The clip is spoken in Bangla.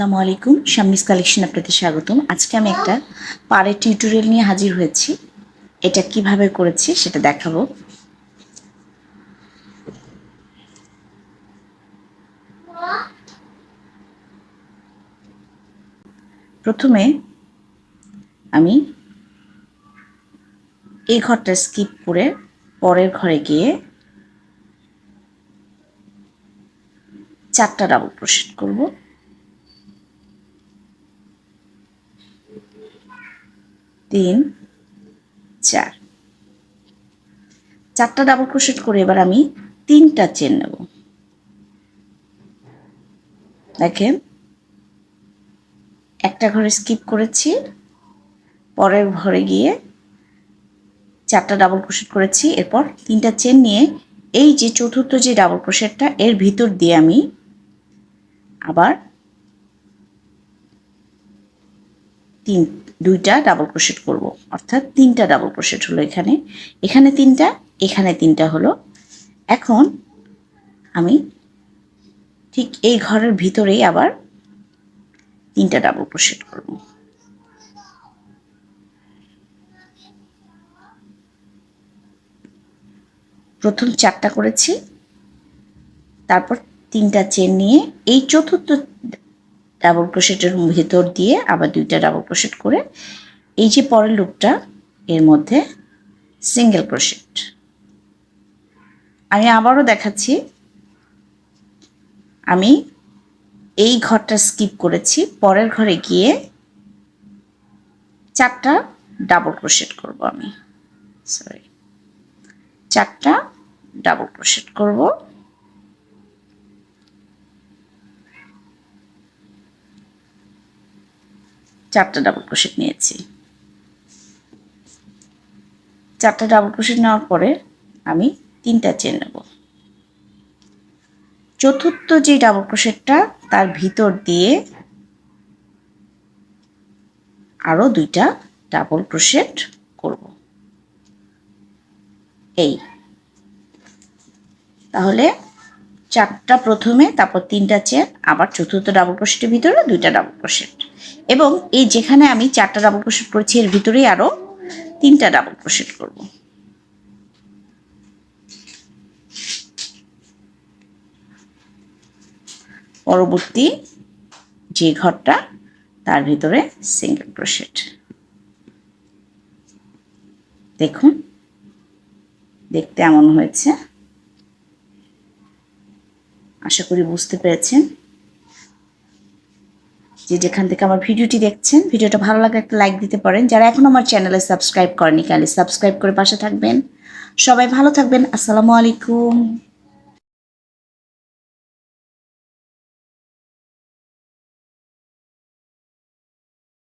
আসসালামু আলাইকুম শাম্মিস কালেকশন আপনাদের স্বাগতম। আজকে আমি একটা পাড়ের টিউটোরিয়াল নিয়ে হাজির হয়েছি। এটা কীভাবে করেছি সেটা দেখাবো। প্রথমে আমি এই ঘরটা স্কিপ করে পরের ঘরে গিয়ে চারটা ডাবল ক্রোশেট করব। তিন, চার। চারটা ডাবল ক্রোশেট করে এবার আমি তিনটা চেন নেব। দেখেন, একটা ঘরে স্কিপ করেছি, পরের ঘরে গিয়ে চারটা ডাবল ক্রোশেট করেছি, এরপর তিনটা চেন নিয়ে এই যে চতুর্থ যে ডাবল ক্রোশেটটা এর ভিতর দিয়ে আমি আবার তিন, দুইটা ডাবল ক্রোশেট করব। অর্থাৎ তিনটা ডাবল ক্রোশেট হলো এখানে। এখানে তিনটা এখানে তিনটা হলো। এখন আমি ঠিক এই ঘরের ভিতরেই আবার তিনটা ডাবল ক্রোশেট করব। প্রথম চারটা করেছি। তারপর তিনটা চেন নিয়ে এই চতুর্থ ডাবল ক্রোশেটের ভেতর দিয়ে আবার দুইটা ডাবল ক্রোশেট করে এই যে পরের লুপটা এর মধ্যে সিঙ্গেল ক্রোশেট আমি আবারও দেখাচ্ছি। আমি এই ঘরটা স্কিপ করেছি। পরের ঘরে গিয়ে চারটা ডাবল ক্রোশেট করব আমি। সরি চারটা ডাবল ক্রোশেট করব। চারটা ডাবল ক্রোশেট নিয়েছি। চারটা ডাবল ক্রোশেট নেওয়ার পরে আমি তিনটা চেন নেব। চতুর্থ যে ডাবল ক্রোশেটটা তার ভিতর দিয়ে আরও দুইটা ডাবল ক্রোশেট করব। এই। তাহলে চারটা প্রথমে, তারপর তিনটা চেন আবার চতুর্থ ডাবল ক্রোশেটের ভিতরে দুইটা ডাবল ক্রোশেট এবং এই যেখানে আমি চারটা ডাবল ক্রোশেট করেছি, এর ভিতরেই আরও তিনটা ডাবল ক্রোশেট করব। পরবর্তী যে ঘরটা, তার ভিতরে সিঙ্গেল ক্রোশেট দেখুন, দেখতে এমন হয়েছে। আশা করি বুঝতে পেরেছেন। যে যেখান থেকে আমার ভিডিওটি দেখছেন, ভিডিওটা ভালো লাগে একটা লাইক দিতে পারেন। যারা এখন আমার চ্যানেলে সাবস্ক্রাইব করেনি কালে সাবস্ক্রাইব করে পাশে থাকবেন। সবাই ভালো থাকবেন। আসসালামু আলাইকুম।